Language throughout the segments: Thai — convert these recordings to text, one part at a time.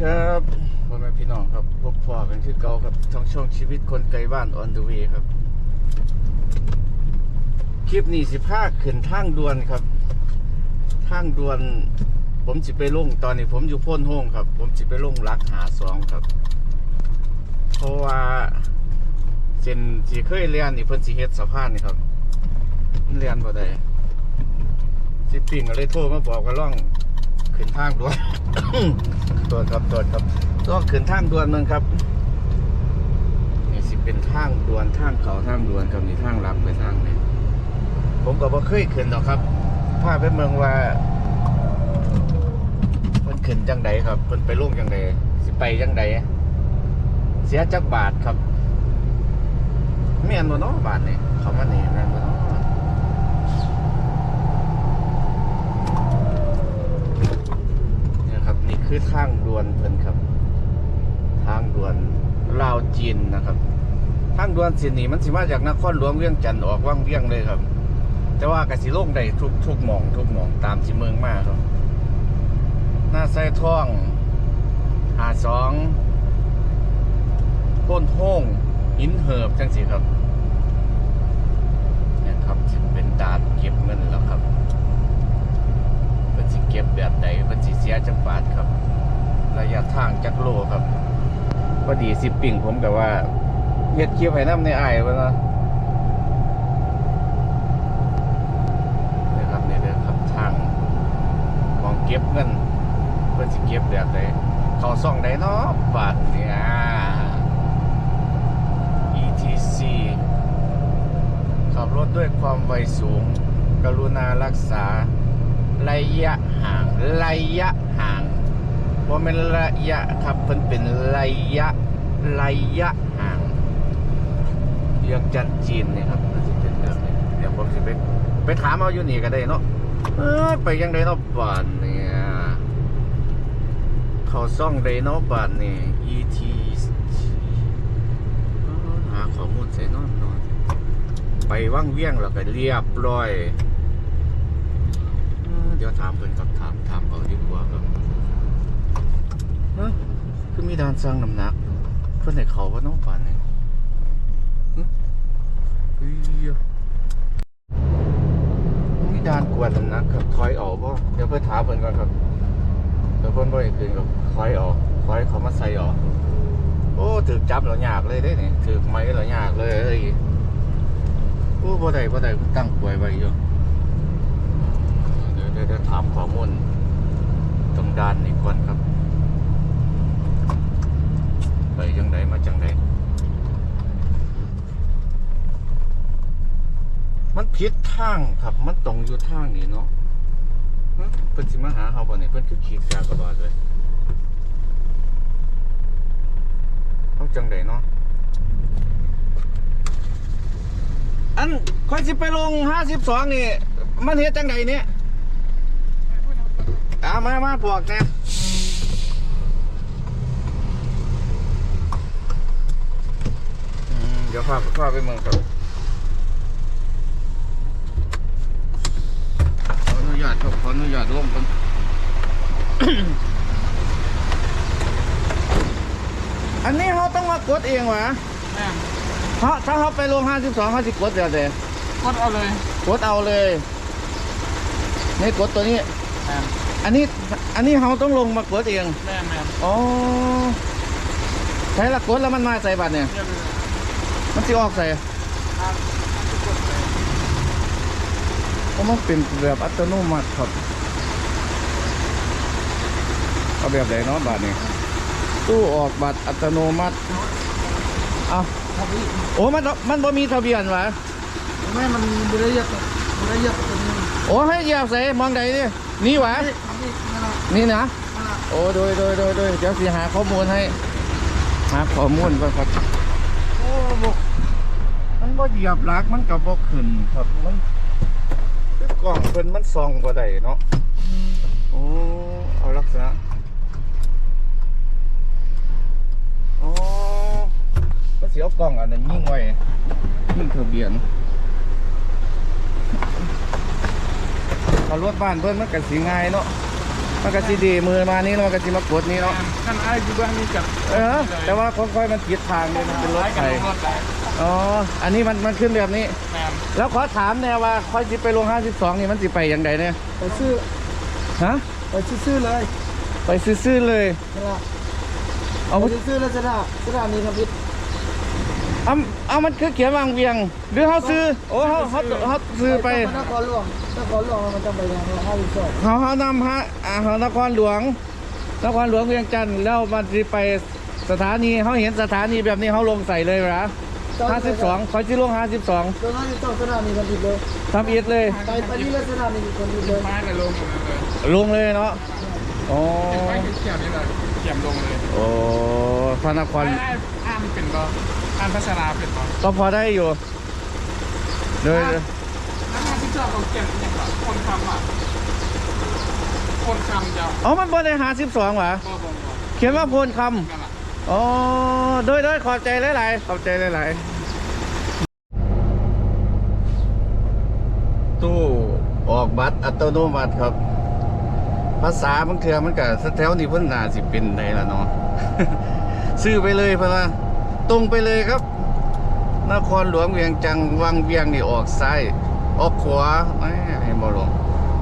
ครับพ่อแม่พี่น้องครับพบพ่อกันคือเก่าครับช่องช่องชีวิตคนไกลบ้านออนเดอะเวครับ คลิปนี้สิพาขึ้นทางด่วนครับทางด่วน ผมสิไปลงตอนนี้ผมอยู่พ้นโฮงครับ ผมสิไปลงรักหาสองครับ เพราะว่าเส้นสีเคยเรียนนี่เพิ่นสิเฮ็ดสะพานนี่ครับเรียนบ่ได้สิปิ่งก็เลยโทรมาบอกว่าล่อง ขึ้นทางด่วน ตัวจครับตัวจครับล่องขึ้นทางด่วนเมืองครับนี่สิเป็นทางด่วนทางเขาทางด่วนกับนี่ทางหลักไปทางนี้ผมก็บ่เคยขึ้นหรอกครับพาไปเมืองว่าเพิ่นขึ้นจังใดครับเพิ่นไปลงจังใดสิไปจังใดเสียจักบาทครับแม่นบ่เนาะบาทนี่เขามานี่แม่นบ่เนาะเนี่ยครับนี่คือทางด่วนเพิ่นครับ ทางด่วนลาวจีนนะครับ ทาง ด่วนส้นนี้มันสิมาจากนครหลวงเวียงจันทน์ออกวังเวียงเลยครับ แต่ว่ากสิลงได้ทุกทุกหมองทุกหมองตามที่เมืองมาครับ หน้าไส้ท่องหาสองต้นโห้งหินเหิบจังสิครับเนี่ยครับสิเป็นดานเก็บเงินแล้วครับเป็นสิเก็บแบบใดเป็นสิเสียจักบาทครับ ระยะทางจักโลครับพอดีสิปิ่งผมกับว่า เฮ็ดคลิปให้น้ำในไอ้เพิ่นว่าเนี่ยครับเนี่ยเด้อครับทางมองเก็บเงินเพิ่นสิเก็บแบบใดเขาซ่องใดเนาะบาทเนี่ย ETC ขับรถด้วยความไวสูง กรุณารักษา ระยะห่าง ระยะห่างว่าเป็นระยะครับมันเป็นระยะ ระยะห่าง รื่องจันจีนเนี่ยครับมันจะเป็นแบบนี้เดี๋ยวผมจะไปไปถามเอาอยู่นี่ก็ได้เนาะเออไปยังไดเนาะบ้านเนี่ยเขาซ่องไดเนาะบ้านนี่ย et หาข้อมูลใส่นอนนอนไปว่างเวียงแล้วก็เรียบร้อยเดี๋ยวถามเพิ่นครับถามถามเอาดีกว่าครับเฮ้ยคือมีด่านสั่งน้ำหนักเพิ่นให้เขาว่าน้องป่านนี่หึ เฮ้ยมีด่านกวดน้ำหนักครับคอยออกบ่เดี๋ยวเพิ่นถามเพิ่นก่อนครับเดี๋ยวเพิ่นบ่ให้คืนครับคอยออกคอยเขามาใส่ออก โอ้ถือจับเรายากเลยเด้นี่ถือไม้เรายากเลยโอ้บ่ได้บ่ได้ตั้งป่วยไว้อยู่เดี๋ยวเดี๋ยวเดี๋ยวถามข้อมูลตรงด้านนี้ก่อนครับ ไปจังไดมาจังได มันผิดทางครับ มันตรงอยู่ทางนี้เนาะเพิ่นสิมาหาเฮาบ่เนี่ยเพิ่นคือขีดกากบาทเลยเอาจังไดเนาะอันค่อยสิไปลงห้าสิบสองนี่ มันเฮ็ดจังไดเนี่ยเอามามาพวกเนี่ยเดี๋ยวพาพาไปเมืองครับขออนุญาต ครับขออนุญาตลงกันอันนี้เขาต้องมากดเองวะแม่งเพราะถ้าเขาไปลง52เขาสิกดเดี๋ยวเดี๋ยวกดเอาเลยกดเอาเลยนี่กดตัวนี้ แม่งอันนี้ อันนี้เขาต้องลงมากดเอง แม่งแม่งอ๋อใช้ละกดแล้วมันมาใส่บัตรเนี่ย เรียบเลยมันสิออกใส่ ครับมันจะกดเลย เพราะมันเป็นแบบอัตโนมัติครับเอาแบบไหนเนาะบัตรนี่ตู้ออกบัตรอัตโนมัติเอาครับพี่โอ้มันมันบ่มีทะเบียนวะแม่มันมีระยะตัวระยะตัวนี้โอ้ให้เหยียบใส่มองใดนี่นี่หวะนี่ครับพี่นั่นแหละนี่นะนั่นแหละโอ้โดยโดยโดยโดยเดี๋ยวสิหาข้อมูลให้หาข้อมูลก่อนครับโอ้บกมันบ่เหยียบหลักมันก็บ่ขึ้นครับมันคือ กล้องเพิ่นมันส่องบ่ได้เนาะโอ้เอาลักษณะอ๋อมันสิเอากล้องอันนั้นยิงไว้ยิงทะเบียนถ้ารถบ้านเพิ่นมันก็สิง่ายเนาะมันก็สิดีมือมานี้แล้วมันก็สิมากดนี้เนาะท่านไอ้อยู่เบื้องนี้กับเออ แต่ว่าค่อยๆมันผิดทางเลยมันเป็นรถไฟไฟกับรถไหล อ๋อ อันนี้มันมันขึ้นแบบนี้ แมนแล้วขอถามแนวว่าค่อยสิไปลง52นี่มันสิไปยังไงเนี่ยไปซื้อฮะ ไปซื้อๆเลยไปซื้อๆเลยนั่นล่ะเอาไปมันซื้อๆแล้วจะได้จะได้นี่ครับพี่เอาเอามันคือเขียนวางเวียง หรือเฮาซื้อ โอ้เฮาเฮาเฮาซื้อไปนครหลวงนครหลวงมันจะไปยังห้าสิบสองเฮาเฮานำฮะอ่าเฮานครหลวง นครหลวงเวียงจันทน์แล้วมันสิไปสถานีเฮาเห็นสถานีแบบนี้เฮาลงใส่เลยเหรอ 52ขอยสิลง52ตรงห้าสิบสองสถานีกันผิดเลยทำอีกเลยไปไปนี่เลยสถานีคนผิดเลยไม้เลยลงเลยลงเลยเนาะอ๋อไฟเขียวนี่เลยเขียมลงเลยโอ้พระนครไอ้อ้ามเป็นบ่อ้ามพัชราเป็นบ่ก็พอได้อยู่โดยแล้วมาที่จอดเราเขียนยังไงคนคำอะคนคำจะอ๋อมันบนในหาสิบสองหวะบ่บ่บ่เขียนว่าโพนคนั่นแหละำ อ๋อโดยโดยขอบใจหลายๆขอบใจหลายๆตู้ออกบัตรอัตโนมัติครับ ภาษาบางเทือมันก็สแถวนี้เพิ่นนาสิเป็นไดละเนาะซื้อไปเลยเพิ่นตรงไปเลยครับ นครหลวงเวียงจังวังเวียงนี่ออกซ้าย ออกขวาแหม่ให้บ่ลง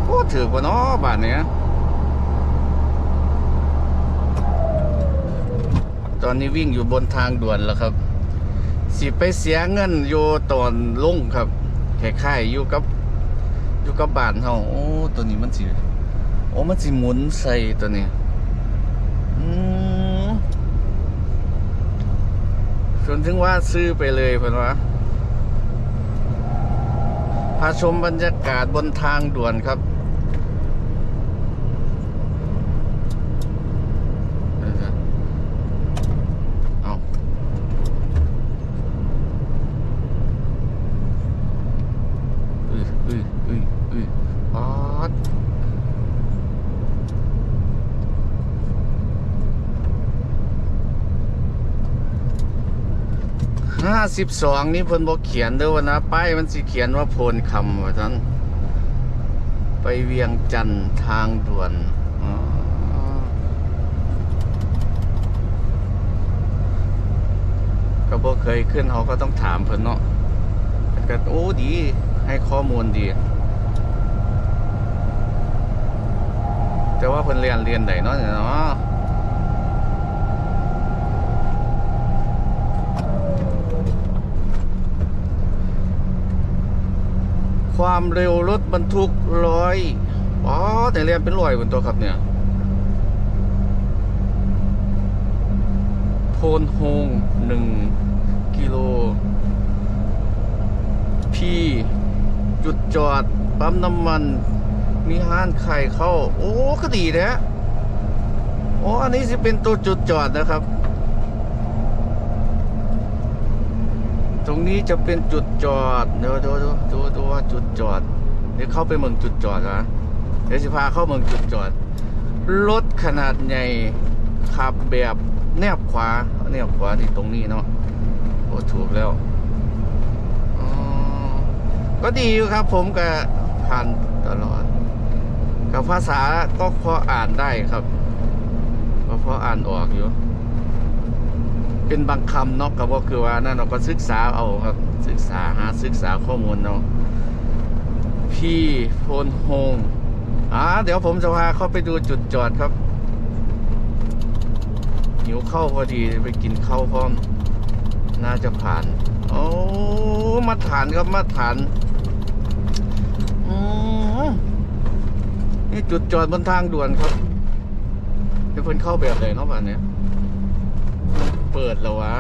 โอ้ถือกว่าเนาะบานเนี้ย ตอนนี้วิ่งอยู่บนทางด่วนแล้วครับ สิไปเสียเงินอยู่ตอนลุ่งครับคล้ายๆอยู่กับอยู่กับบ้านเฮาโอ้ตัวนี้มันสิโอ้มันสิหมุนใส่ตัวนี้อืมจนถึงว่าซื้อไปเลยเพื่อนวะพาชมบรรยากาศบนทางด่วนครับเออเอาอุ้ยอุ้ยอุ้ยอุ้ยป๊าด ห้าสิบสองนี่เพิ่นบอกเขียนด้ว่านะ ป้ายมันสิเขียนว่าโพนคำว่าท่านไปเวียงจันทน์ทางด่วนก็บ่เคยขึ้นเขาก็ต้องถามเพิ่นเนาะก็โอ้ดีให้ข้อมูลดี แต่ว่าเพิ่นเรียนเรียนไหนเนาะเนาะ ความเร็วรถบรรทุกร้อยอ๋อแต่เรียนเป็นร้อยบนตัวครับเนี่ยโพนโฮงหนึ่งกิโล พีจุดจอด ปั๊มน้ำมัน มีห้านไข่เข้า โอ้ก็ดีนะโอ้อันนี้สิเป็นตัวจุดจอดนะครับ ตรงนี้จะเป็นจุดจอดเดี๋ยวดูดูดูดูว่าจุดจอด เดี๋ยวเข้าไปเมืองจุดจอดนะเดี๋ยวจะพาเข้าเมืองจุดจอด รถขนาดใหญ่ขับแบบแนบขวา แนบขวาที่ตรงนี้เนาะโอ้ถูกแล้วก็ดีอยู่ครับผมก็ผ่านตลอด กับภาษาก็พออ่านได้ครับ ก็พออ่านออกอยู่ เป็นบางคำเนาะก็บอกคือว่านั่นเราก็ศึกษาเอาครับศึกษาหาศึกษาข้อมูลเนาะพี่โพนโฮงอ่าเดี๋ยวผมจะพาเข้าไปดูจุดจอดครับหิวข้าวพอดีไปกินข้าวพร้อม น่าจะผ่านโอ้มาฐานครับมาฐานอืมนี่จุดจอดบนทางด่วนครับเดี๋ยวเพิ่นเข้าแบบไหนเนาะบ้านเนี้ย เปิดแล้ววะ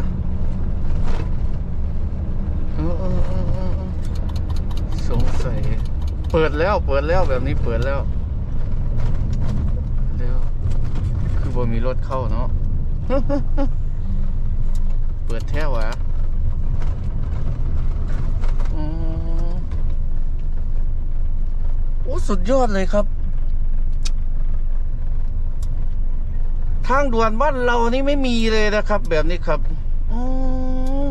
สงสัย เปิดแล้ว เปิดแล้วแบบนี้เปิดแล้วแล้วคือบ่มีรถเข้าเนาะเปิดแท้วะอืมโอ้สุดยอดเลยครับ ทางด่วนบ้านเรานี่ไม่มีเลยนะครับ แบบนี้ครับอืม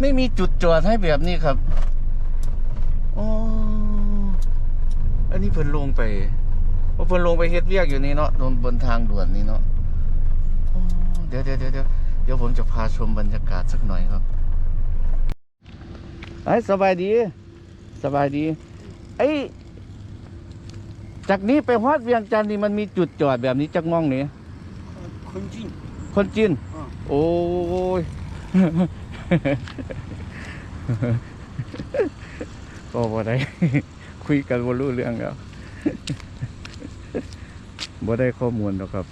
ไม่มีจุดจอดให้แบบนี้ครับอ๋ออันนี้เพิ่นลงไปว่าเพิ่นลงไปเฮ็ดเวียกอยู่นี่เนาะบนบนทางด่วนนี่เนาะอ๋อเดี๋ยวเดี๋ยวเดี๋ยวเดี๋ยวเดี๋ยวผมจะพาชมบรรยากาศสักหน่อยครับไอ้ยสบายดี สบายดี ไอ้ย จากนี้ไปฮอดเวียงจันทน์นี่มันมีจุดจอดแบบนี้จักมองนี่คนจีนคนจีนอ่าโอ้ยก็บ่ได้คุยกันบ่รู้เรื่องแล้วบ่ได้ข้อมูลหรอกครับ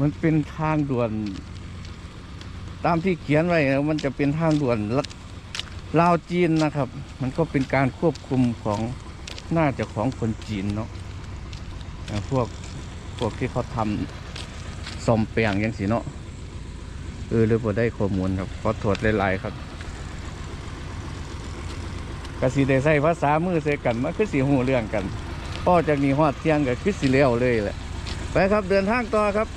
มันเป็นทางด่วน ตามที่เขียนไว้นะมันจะเป็นทางด่วนลัด ลาวจีนนะครับ มันก็เป็นการควบคุมของน่าจะของคนจีนเนาะพวกพวกที่เขาทำซ่อมแปลงยังสีเนาะเออหรือบ่ได้ข้อมูลครับขอโทษหลายๆครับกสิได้ใส่ภาษามือใส่กันมันคือสีหูเรื่องกันพ่อจากนี้ฮอดเที่ยงก็คือสีเลี้ยวเลยแหละไปครับเดินทางต่อครับ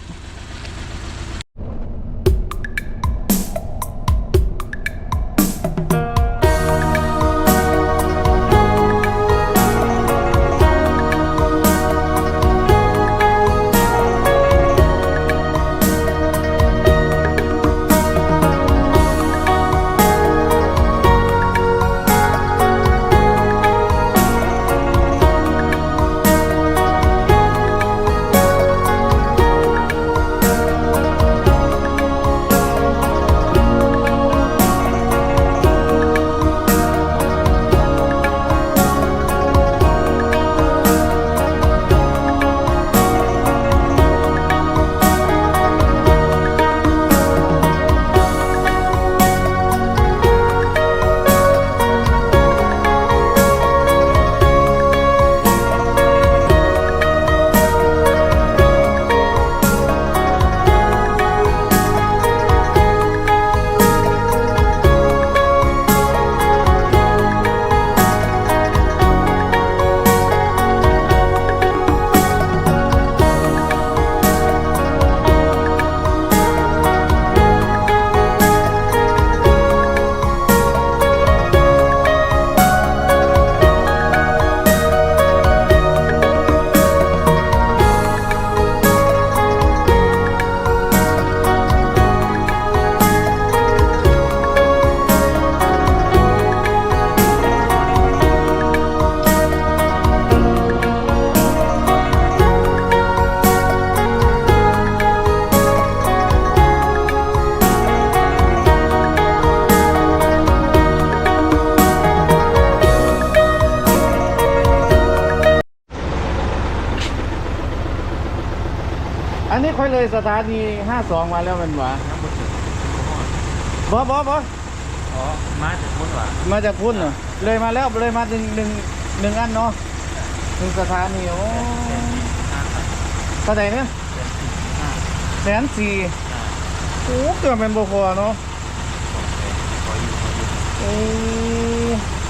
เลยสถานีห้าสองมาแล้วแมันหวะบอบอบออ๋อมาจากพุ่นว่ะมาจากพุ่นเหรอเลยมาแล้วเลยมาหนึ่งหนึ่งหนึ่งอันเนาะหนึ่งสถานีโอ้เท่าไหร่เนี่ยแสนสี่โอ้เกิดเป็นบพอเนาะโอ้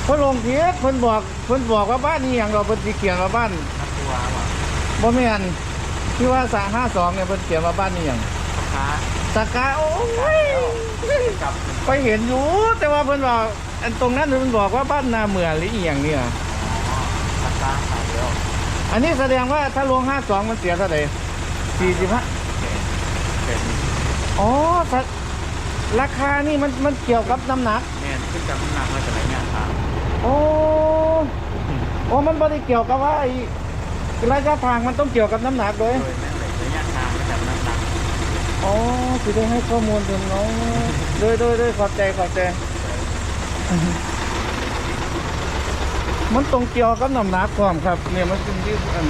เพิ่นลงเทียบเพิ่นบอกเพิ่นบอกว่าบ้านนี้อย่างเราเพิ่นสิเขียนว่าบ้านนักตัวว่ะบ่แม่น ที่ว่าสาห้าสองเนี่ยเพิ่นเขียนว่าบ้านนี้อย่างพ่อค้าสากาโอ้ยกับไปเห็นอยู่ แต่ว่าเพิ่นบอกอันตรงนั้นเพิ่นบอกว่าบ้านนาเมืองหรืออีหยังเนี่ยพ่อค้าขายแล้วอันนี้แสดงว่าถ้าลงห้าสองมันเสียเท่าไหร่สี่สิบห้าเป็นอ๋อแต่ราคานี่มันมันเกี่ยวกับน้ำหนักแม่นขึ้นกับน้ำหนักมาจากไหนเนี่ยครับโอ้โอ้มันไม่ได้เกี่ยวกับว่าไอ้ ระยะทางมันต้องเกี่ยวกับน้ำหนักด้วยโดยแม่นเลยระยะทางมาจากน้ำหนักอ๋อสิได้ให้ข้อมูลถึงน้องโดยโดยโดยขอบใจขอบใจ มันตรงเกี่ยวกับน้ำหนักความครับ เนี่ยมันเป็นที่อัน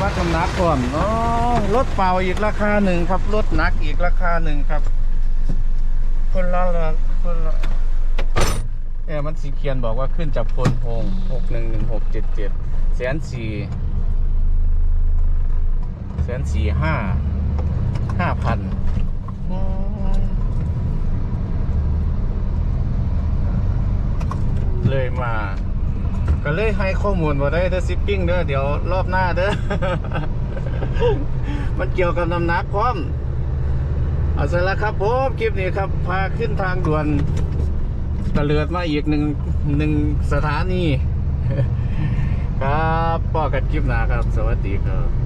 วัดน้ำหนักความเนาะรถเปล่าอีกราคาหนึ่งครับรถหนักอีกราคาหนึ่งครับ คนละละคนละเนี่ยมันสีเขียนบอกว่าขึ้นจากพลพงหกหนึ่งหนึ่งหกเจ็ดเจ็ดแสนสี่ แสนสี่ห้าห้าพันเลยมา ก็เลยให้ข้อมูลมาได้เด้อซิปปิ้งเด้อเดี๋ยวรอบหน้าเด้อ มันเกี่ยวกับน้ำหนักพร้อมเอาเสร็จแล้วครับผมคลิปนี้ครับ พาขึ้นทางด่วนตะเลือดมาอีกหนึ่งหนึ่งสถานี ครับป้อกันคลิปหนาครับ สวัสดีครับ